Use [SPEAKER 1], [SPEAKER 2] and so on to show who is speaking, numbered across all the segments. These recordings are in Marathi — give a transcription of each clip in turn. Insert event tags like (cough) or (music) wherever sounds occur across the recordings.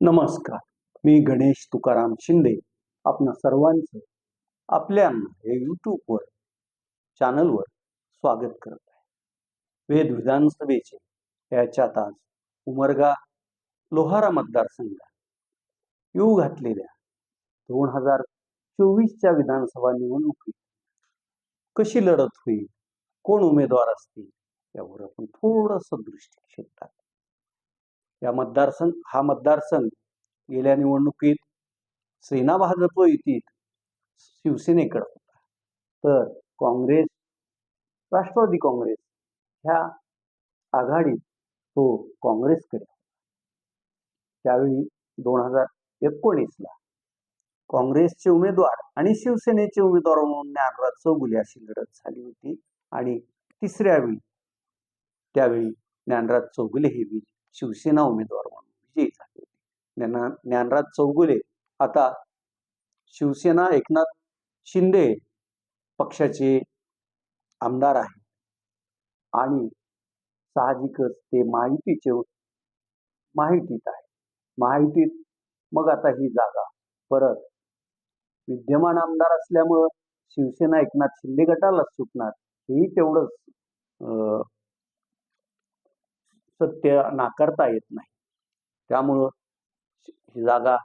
[SPEAKER 1] नमस्कार. मी गणेश तुकाराम शिंदे. आपणा सर्वांचं आपल्या हे यूट्यूबवर चॅनलवर स्वागत करत आहे. वेद विधानसभेचे याच्यात आज उमरगा लोहारा मतदारसंघात येऊ घातलेल्या दोन हजार चोवीसच्या विधानसभा निवडणुकीत कशी लढत होईल कोण उमेदवार असतील यावर आपण थोडंसं दृष्टिक्षेप टाकू या मतदारसंघ हा मतदारसंघ गेल्या निवडणुकीत सेना भाजप युतीत शिवसेनेकडे होता. तर काँग्रेस राष्ट्रवादी काँग्रेस ह्या आघाडीत तो काँग्रेसकडे त्यावेळी दोन हजार एकोणीसला काँग्रेसचे उमेदवार आणि शिवसेनेचे उमेदवार म्हणून ज्ञानराज चौगुले अशी लढत झाली होती. आणि तिसऱ्या वेळी त्यावेळी ज्ञानराज चौगुले हे वि- शिवसेना उमेदवार म्हणून विजयी झाले ज्ञाना ज्ञानराज चौगुले आता शिवसेना एकनाथ शिंदे पक्षाचे आमदार आहेत. आणि साहजिकच ते माहितीचे माहितीत आहे माहितीत मग आता ही जागा परत विद्यमान आमदार असल्यामुळं शिवसेना एकनाथ शिंदे गटालाच सुटणार हेही तेवढंच अं, सत्य नाकारता येत नाही. त्यामुळं ही जागा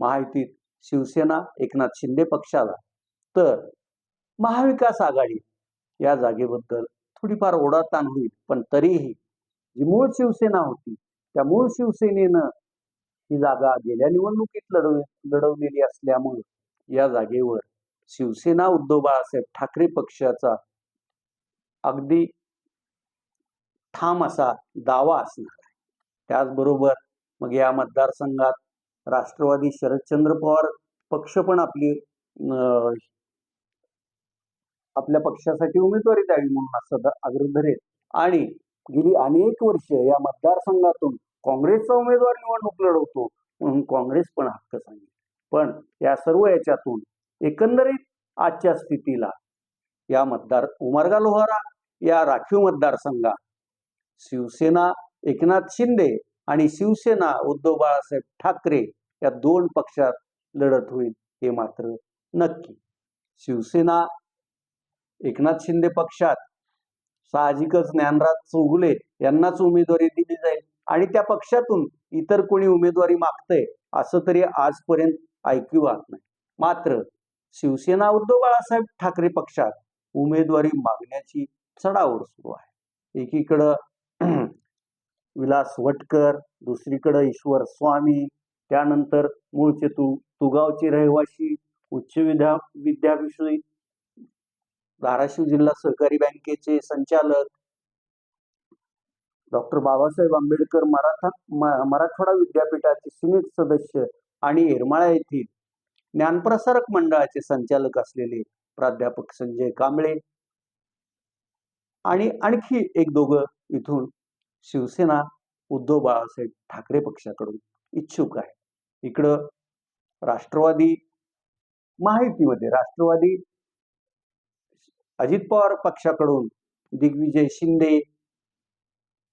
[SPEAKER 1] महायुतीत शिवसेना एकनाथ शिंदे पक्षाला तर महाविकास आघाडी या जागेबद्दल थोडीफार ओढाताण होईल. पण तरीही जी मूळ शिवसेना होती त्या मूळ शिवसेनेनं ही जागा गेल्या निवडणुकीत लढव लढवलेली असल्यामुळे या जागेवर शिवसेना उद्धव बाळासाहेब ठाकरे पक्षाचा अगदी ठाम असा दावा असणार आहे. त्याचबरोबर मग या मतदारसंघात राष्ट्रवादी शरदचंद्र पवार पक्ष पण आपली आपल्या पक्षासाठी उमेदवारी द्यावी म्हणून असं द- आग्रह धरेल. आणि गेली अनेक वर्ष या मतदारसंघातून काँग्रेसचा उमेदवार निवडणूक लढवतो म्हणून काँग्रेस पण हक्क सांगेल. पण या सर्व याच्यातून एकंदरीत आजच्या स्थितीला या मतदार उमरगा लोहारा या राखीव मतदारसंघात शिवसेना एकनाथ शिंदे आणि शिवसेना उद्धव बाळासाहेब ठाकरे या दोन पक्षात लढत होईल हे मात्र नक्की. शिवसेना एकनाथ शिंदे पक्षात साहजिकच ज्ञानराज चौगुले यांनाच उमेदवारी दिली जाईल आणि त्या पक्षातून इतर कोणी उमेदवारी मागतंय असं तरी आजपर्यंत ऐकू आत नाही. मात्र शिवसेना उद्धव बाळासाहेब ठाकरे पक्षात उमेदवारी मागण्याची चढाओढ सुरू आहे. एकीकडं (clears throat) विलास वटकर दुसरीकडं ईश्वर स्वामी त्यानंतर मूळचे तू तुगावचे रहिवासी उच्च विद्या विद्यापीठ धाराशिव जिल्हा सहकारी बँकेचे संचालक डॉक्टर बाबासाहेब आंबेडकर मराठा मराठवाडा विद्यापीठाचे सिनेट सदस्य आणि येरमाळा येथील ज्ञानप्रसारक मंडळाचे संचालक असलेले प्राध्यापक संजय कांबळे आणि आणखी एक दोघं इथून शिवसेना उद्धव बाळासाहेब ठाकरे पक्षाकडून इच्छुक आहे इकडं राष्ट्रवादी माहितीमध्ये राष्ट्रवादी अजित पवार पक्षाकडून दिग्विजय शिंदे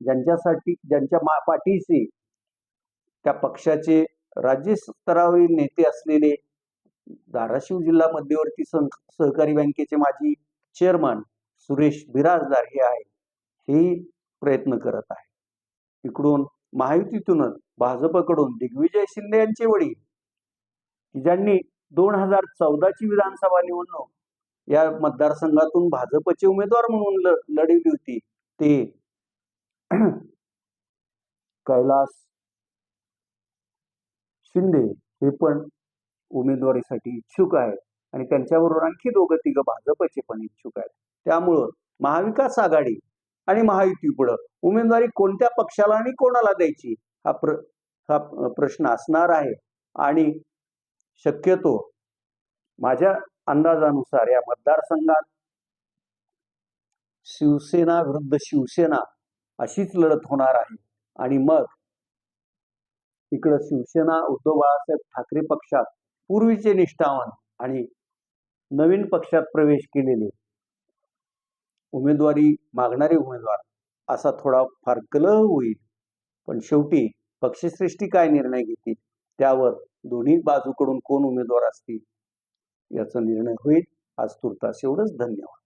[SPEAKER 1] ज्यांच्यासाठी ज्यांच्या मा पाठीशी त्या पक्षाचे राज्य स्तरावरील नेते असलेले धाराशिव जिल्हा मध्यवर्ती सह सहकारी बँकेचे माजी चेअरमन सुरेश बिराजदार हे आहे हे प्रयत्न करत आहे इकडून महायुतीतूनच भाजपकडून दिग्विजय शिंदे यांचे वडील की ज्यांनी दोन हजार चौदाची विधानसभा निवडणूक या मतदारसंघातून भाजपचे उमेदवार म्हणून लढवली होती ते (clears throat) कैलास शिंदे हे पण उमेदवारीसाठी इच्छुक आहेत. आणि त्यांच्याबरोबर आणखी दोघं तिघं भाजपचे पण इच्छुक आहेत. त्यामुळं महाविकास आघाडी आणि महायुती पुढं उमेदवारी कोणत्या पक्षाला आणि कोणाला द्यायची हा प्र हा प्रश्न असणार आहे. आणि शक्यतो माझ्या अंदाजानुसार या मतदारसंघात शिवसेना विरुद्ध शिवसेना अशीच लढत होणार आहे. आणि मग इकडं शिवसेना उद्धव बाळासाहेब ठाकरे पक्षात पूर्वीचे निष्ठावान आणि नवीन पक्षात प्रवेश केलेले उमेदवारी मागणारे उमेदवार असा थोडा फार कलह होईल. पण शेवटी पक्षश्रेष्ठी काय निर्णय घेतील त्यावर दोन्ही बाजूकडून कोण उमेदवार असतील याचा निर्णय होईल. आज तुर्तास एवढंच. धन्यवाद.